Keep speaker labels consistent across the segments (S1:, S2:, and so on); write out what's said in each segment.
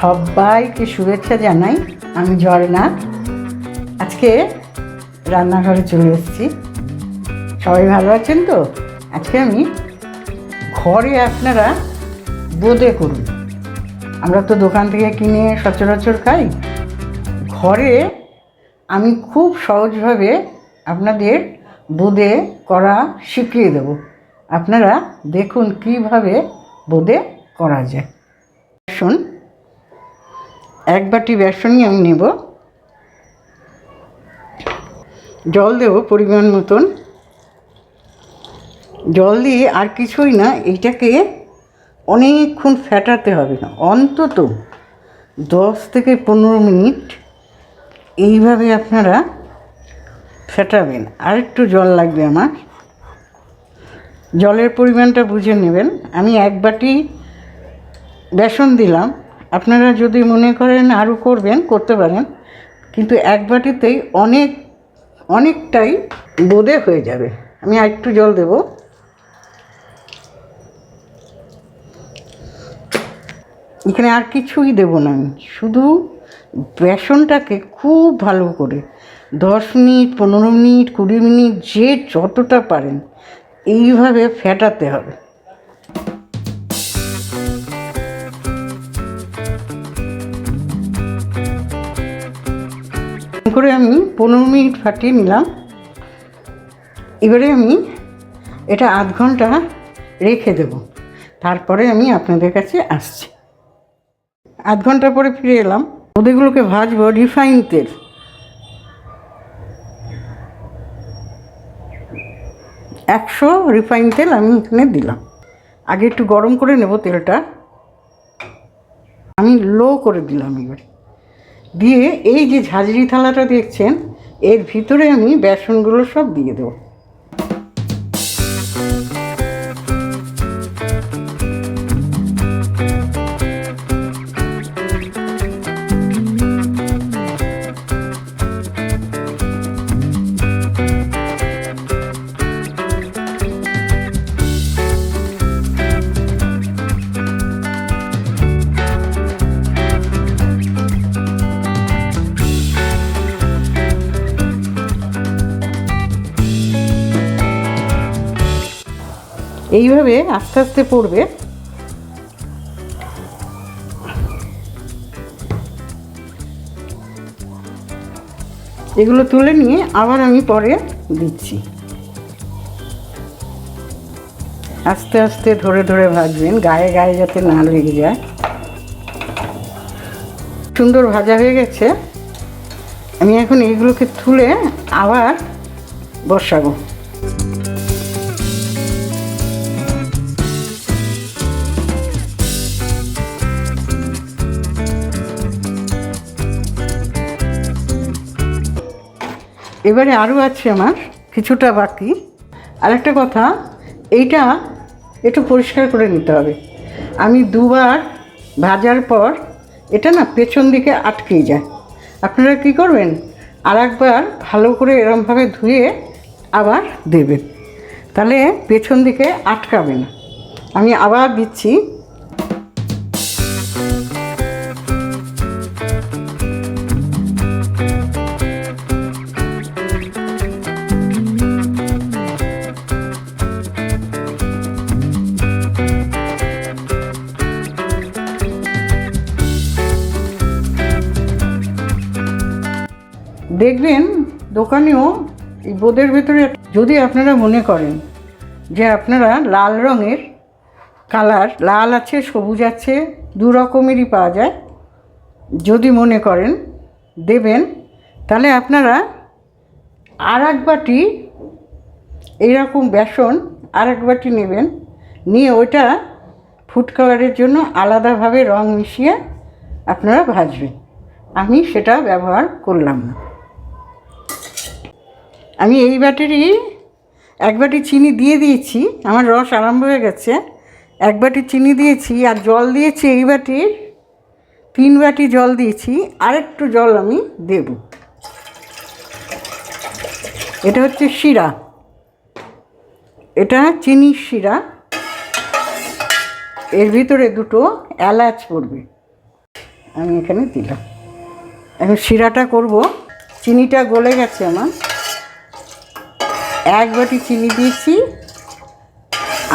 S1: সবাইকে শুভেচ্ছা জানাই। আমি ঝর্ণা। আজকে রান্নাঘরে চলে এসেছি। সবাই ভালো আছেন তো? আজকে আমি ঘরে আপনারা বোঁদে করুন। আমরা তো দোকান থেকে কিনে সচরাচর খাই। ঘরে আমি খুব সহজভাবে আপনাদের বোঁদে করা শিখিয়ে দেব। আপনারা দেখুন কীভাবে বোঁদে করা যায়। বেসন এক বাটি বেসনই আমি নেব। জল দেব পরিমাণ মতন। জল দিয়ে আর কিছুই না, এইটাকে অনেকক্ষণ ফেটাতে হবে না। অন্তত দশ থেকে পনেরো মিনিট এইভাবে আপনারা ফেটাবেন। আর একটু জল লাগবে আমার। জলের পরিমাণটা বুঝে নেবেন। আমি এক বাটি বেসন দিলাম। আপনারা যদি মনে করেন আরও করবেন, করতে পারেন, কিন্তু এক বাটিতেই অনেক, অনেকটাই বোদে হয়ে যাবে। আমি একটু জল দেব। এখানে আর কিছুই দেব না আমি। শুধু বেসনটাকে খুব ভালো করে দশ মিনিট, পনেরো মিনিট, কুড়ি মিনিট, যে যতটা পারেন, এইভাবে ফেটাতে হবে। করে আমি পনেরো মিনিট ফাটিয়ে নিলাম। এবারে আমি এটা আধ ঘণ্টা রেখে দেব। তারপরে আমি আপনাদের কাছে আসছি। আধ ঘণ্টা পরে ফিরে এলাম। ওদেরগুলোকে ভাজবো, রিফাইন তেল। একশো রিফাইন তেল আমি এখানে দিলাম। আগে একটু গরম করে নেব তেলটা। আমি লো করে দিলাম এবারে। দিয়ে এই যে ঝাঁঝরি থালাটা দেখছেন এর ভিতরে আমি বেসনগুলো সব দিয়ে দেবো। এইভাবে আস্তে আস্তে পড়বে। এগুলো তুলে নিয়ে আবার আমি পরে দিচ্ছি। আস্তে আস্তে ধরে ধরে ভাজবেন, গায়ে গায়ে যাতে না লেগে যায়। সুন্দর ভাজা হয়ে গেছে। আমি এখন এইগুলোকে তুলে আবার বসাবো। এবারে আরও আছে আমার, কিছুটা বাকি। আরেকটা কথা, এইটা একটু পরিষ্কার করে নিতে হবে। আমি দুবার ভাজার পর এটা না পেছন দিকে আটকেই যায়। আপনারা কি করবেন? আর একবার ভালো করে এরমভাবে ধুয়ে আবার দেবেন। তাহলে পেছন দিকে আটকাবে না। আমি আবার দিচ্ছি। দেখবেন দোকানেও এই বোদের ভেতরে যদি আপনারা মনে করেন যে আপনারা লাল রঙের কালার, লাল আছে, সবুজ আছে, দু রকমেরই পাওয়া যায়, যদি মনে করেন দেবেন, তাহলে আপনারা আর এক বাটি এইরকম বেসন আর এক বাটি নেবেন, নিয়ে ওইটা ফুড কালারের জন্য আলাদাভাবে রং মিশিয়ে আপনারা ভাজবেন। আমি সেটা ব্যবহার করলাম না। আমি এই বাটিরই এক বাটি চিনি দিয়ে দিয়েছি, আমার রস আরম্ভ হয়ে গেছে। এক বাটি চিনি দিয়েছি আর জল দিয়েছি এই বাটির। তিন বাটি জল দিয়েছি আর একটু জল আমি দেব। এটা হচ্ছে শিরা। এটা চিনির শিরা। এর ভিতরে দুটো এলাচ পড়বে। আমি এখানে দিলাম। এখন শিরাটা করব। চিনিটা গলে গেছে আমার। এক বাটি চিনি দিয়েছি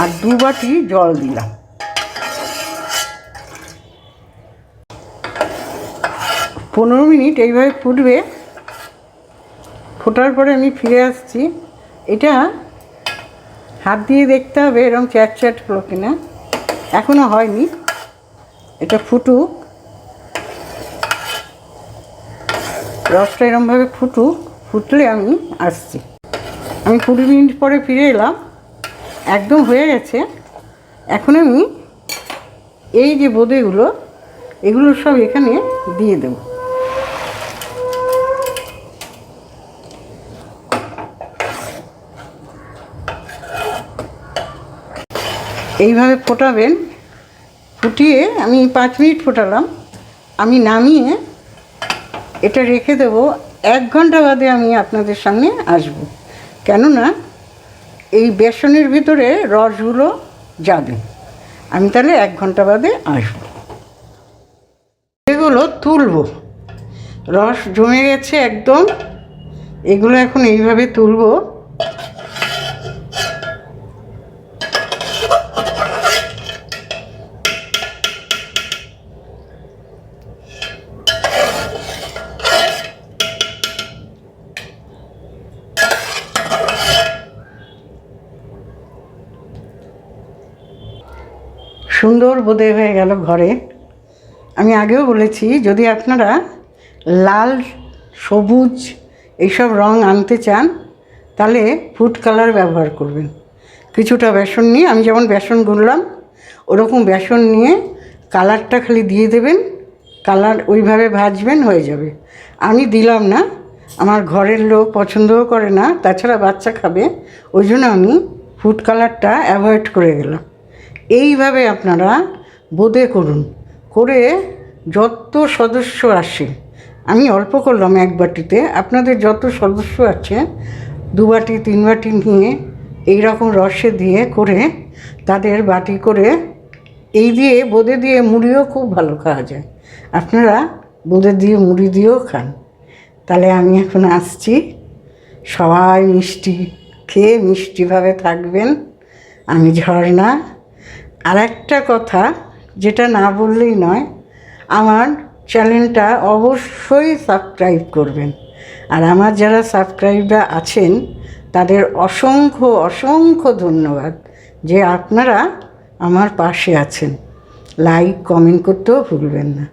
S1: আর দু বাটি জল দিলাম। পনেরো মিনিট এইভাবে ফুটবে। ফোটার পরে আমি ফিরে আসছি। এটা হাত দিয়ে দেখতে হবে এরকম চ্যাট চ্যাট হলো কিনা। এখনও হয়নি। এটা ফুটুক। রসটা এরমভাবে ফুটুক। ফুটলে আমি আসছি। আমি কুড়ি মিনিট পরে ফিরে এলাম। একদম হয়ে গেছে। এখন আমি এই যে বোঁদেগুলো, এগুলো সব এখানে দিয়ে দেবো। এইভাবে ফোটাবেন। ফুটিয়ে আমি পাঁচ মিনিট ফোটালাম। আমি নামিয়ে এটা রেখে দেবো। এক ঘণ্টা বাদে আমি আপনাদের সামনে আসব। কেননা এই বেসনের ভিতরে রসগুলো যাবে। আমি তাহলে এক ঘণ্টা বাদে আসব। এগুলো তুলব। রস জমে গেছে একদম। এগুলো এখন এইভাবে তুলবো। সুন্দর বোধে হয়ে গেল ঘরে। আমি আগেও বলেছি, যদি আপনারা লাল, সবুজ এইসব রং আনতে চান, তাহলে ফুড কালার ব্যবহার করবেন। কিছুটা বেসন নিয়ে, আমি যেমন বেসন গুললাম ওরকম বেসন নিয়ে কালারটা খালি দিয়ে দেবেন, কালার ওইভাবে ভাজবেন, হয়ে যাবে। আমি দিলাম না, আমার ঘরের লোক পছন্দও করে না, তাছাড়া বাচ্চা খাবে, ওই জন্য আমি ফুড কালারটা অ্যাভয়েড করে গেলাম। এইভাবে আপনারা বোঁদে করুন। করে যত সদস্য আসে, আমি অল্প করলাম এক বাটিতে, আপনাদের যত সদস্য আছে, দু বাটি, তিন বাটি নিয়ে এই রকম রসে দিয়ে করে তাদের বাটি করে এই দিয়ে বোঁদে দিয়ে মুড়িও খুব ভালো খাওয়া যায়। আপনারা বোঁদে দিয়ে মুড়ি দিয়েও খান। তাহলে আমি এখন আসছি। সবাই মিষ্টি, খেয়ে মিষ্টিভাবে থাকবেন। আমি ঝর্ণা। আর একটা কথা যেটা না বললেই নয়, আমার চ্যানেলটা অবশ্যই সাবস্ক্রাইব করবেন। আর আমার যারা সাবস্ক্রাইবরা আছেন, তাদের অসংখ্য অসংখ্য ধন্যবাদ যে আপনারা আমার পাশে আছেন। লাইক, কমেন্ট করতেও ভুলবেন না।